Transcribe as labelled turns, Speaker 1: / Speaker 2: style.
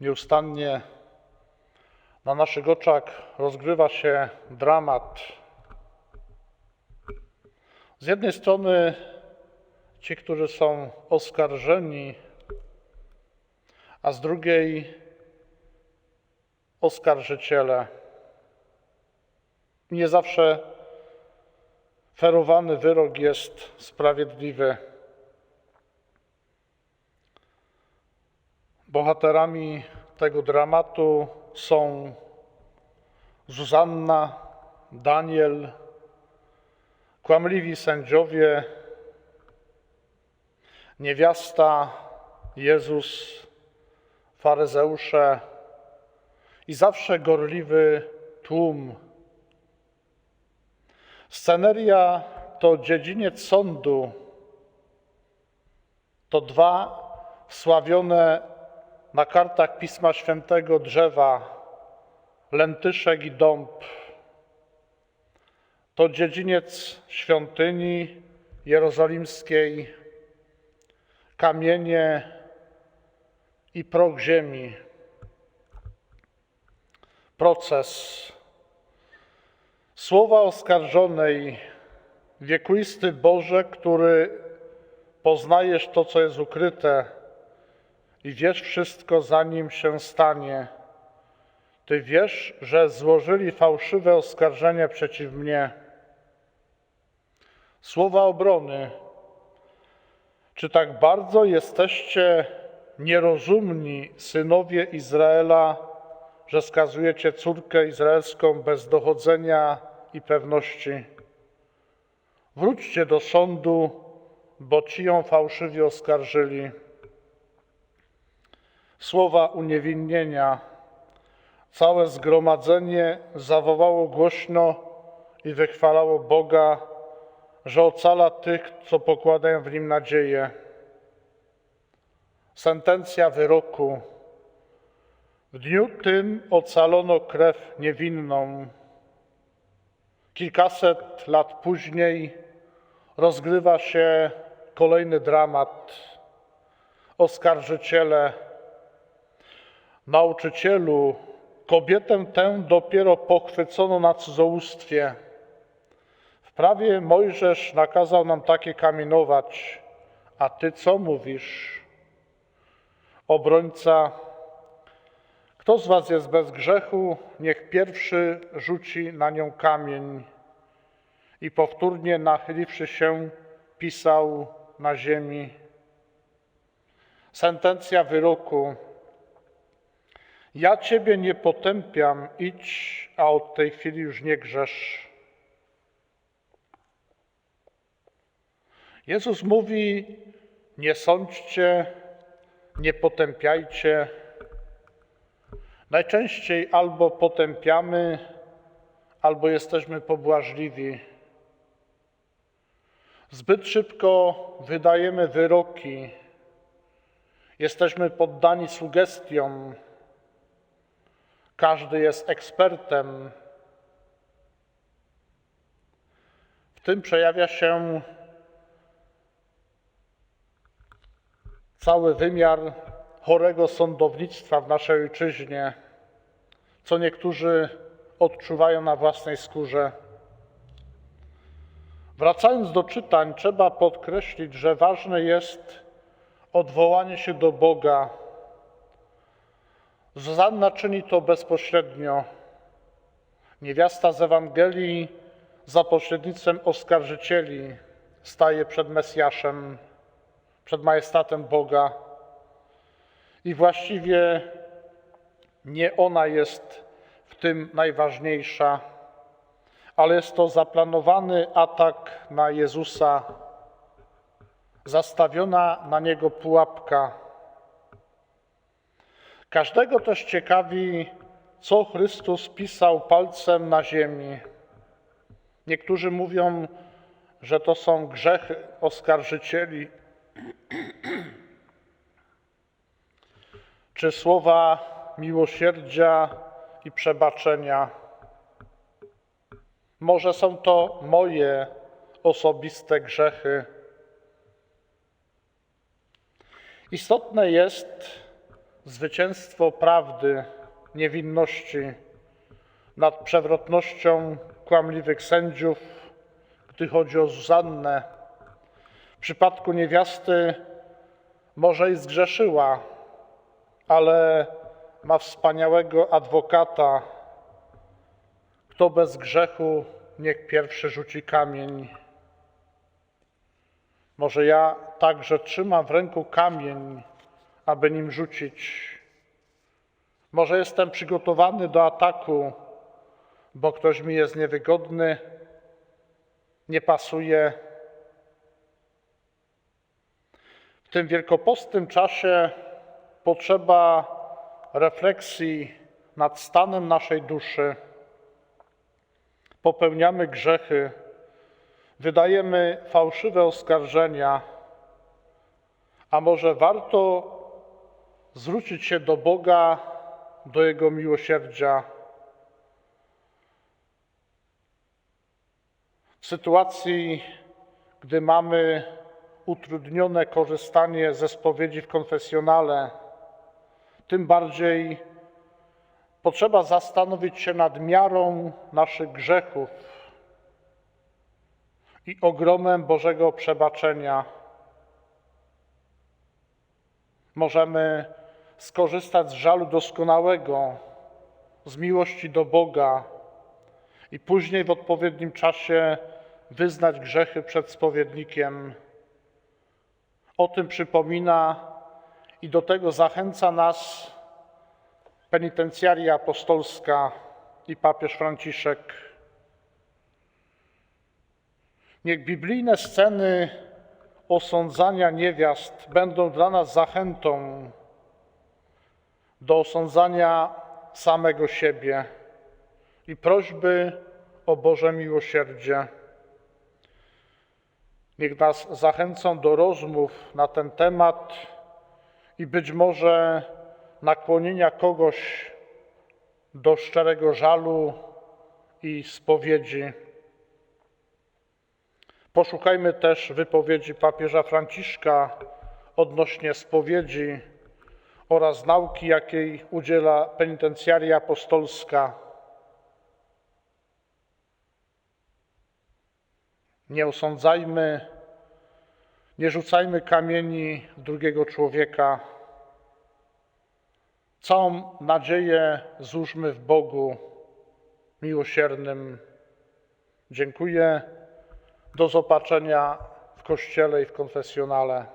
Speaker 1: Nieustannie na naszych oczach rozgrywa się dramat. Z jednej strony ci, którzy są oskarżeni, a z drugiej oskarżyciele. Nie zawsze ferowany wyrok jest sprawiedliwy. Bohaterami tego dramatu są Zuzanna, Daniel, kłamliwi sędziowie, niewiasta, Jezus, faryzeusze i zawsze gorliwy tłum. Sceneria to dziedziniec sądu, to dwa sławione na kartach Pisma Świętego drzewa, lentyszek i dąb. To dziedziniec świątyni jerozolimskiej, kamienie i proch ziemi. Proces. Słowa oskarżonej, wiekuisty Boże, który poznajesz to, co jest ukryte i wiesz wszystko, zanim się stanie. Ty wiesz, że złożyli fałszywe oskarżenie przeciw mnie. Słowa obrony. Czy tak bardzo jesteście nierozumni, synowie Izraela, że skazujecie córkę izraelską bez dochodzenia i pewności? Wróćcie do sądu, bo ci ją fałszywie oskarżyli. Słowa uniewinnienia. Całe zgromadzenie zawołało głośno i wychwalało Boga, że ocala tych, co pokładają w nim nadzieję. Sentencja wyroku. W dniu tym ocalono krew niewinną. Kilkaset lat później rozgrywa się kolejny dramat. Oskarżyciele, nauczycielu, kobietę tę dopiero pochwycono na cudzołóstwie. W prawie Mojżesz nakazał nam takie kamienować, a ty co mówisz? Obrońca, kto z was jest bez grzechu, niech pierwszy rzuci na nią kamień. I powtórnie nachyliwszy się, pisał na ziemi. Sentencja wyroku. Ja ciebie nie potępiam, idź, a od tej chwili już nie grzesz. Jezus mówi: Nie sądźcie, nie potępiajcie. Najczęściej albo potępiamy, albo jesteśmy pobłażliwi. Zbyt szybko wydajemy wyroki, jesteśmy poddani sugestiom. Każdy jest ekspertem. W tym przejawia się cały wymiar chorego sądownictwa w naszej ojczyźnie, co niektórzy odczuwają na własnej skórze. Wracając do czytań, trzeba podkreślić, że ważne jest odwołanie się do Boga. Zuzanna czyni to bezpośrednio. Niewiasta z Ewangelii za pośrednictwem oskarżycieli staje przed Mesjaszem, przed majestatem Boga. I właściwie nie ona jest w tym najważniejsza, ale jest to zaplanowany atak na Jezusa, zastawiona na niego pułapka. Każdego też ciekawi, co Chrystus pisał palcem na ziemi. Niektórzy mówią, że to są grzechy oskarżycieli, czy słowa miłosierdzia i przebaczenia. Może są to moje osobiste grzechy. Istotne jest, zwycięstwo prawdy, niewinności nad przewrotnością kłamliwych sędziów, gdy chodzi o Zuzannę. W przypadku niewiasty może i zgrzeszyła, ale ma wspaniałego adwokata. Kto bez grzechu, niech pierwszy rzuci kamień. Może ja także trzymam w ręku kamień, aby nim rzucić. Może jestem przygotowany do ataku, bo ktoś mi jest niewygodny, nie pasuje. W tym wielkopostnym czasie potrzeba refleksji nad stanem naszej duszy. Popełniamy grzechy, wydajemy fałszywe oskarżenia, a może warto zwrócić się do Boga, do Jego miłosierdzia. W sytuacji, gdy mamy utrudnione korzystanie ze spowiedzi w konfesjonale, tym bardziej potrzeba zastanowić się nad miarą naszych grzechów i ogromem Bożego przebaczenia. Możemy skorzystać z żalu doskonałego, z miłości do Boga i później w odpowiednim czasie wyznać grzechy przed spowiednikiem. O tym przypomina i do tego zachęca nas penitencjaria apostolska i papież Franciszek. Niech biblijne sceny osądzania niewiast będą dla nas zachętą do osądzania samego siebie i prośby o Boże miłosierdzie. Niech nas zachęcą do rozmów na ten temat i być może nakłonienia kogoś do szczerego żalu i spowiedzi. Poszukajmy też wypowiedzi papieża Franciszka odnośnie spowiedzi oraz nauki, jakiej udziela penitencjaria apostolska. Nie osądzajmy, nie rzucajmy kamieni drugiego człowieka. Całą nadzieję złóżmy w Bogu miłosiernym. Dziękuję. Do zobaczenia w kościele i w konfesjonale.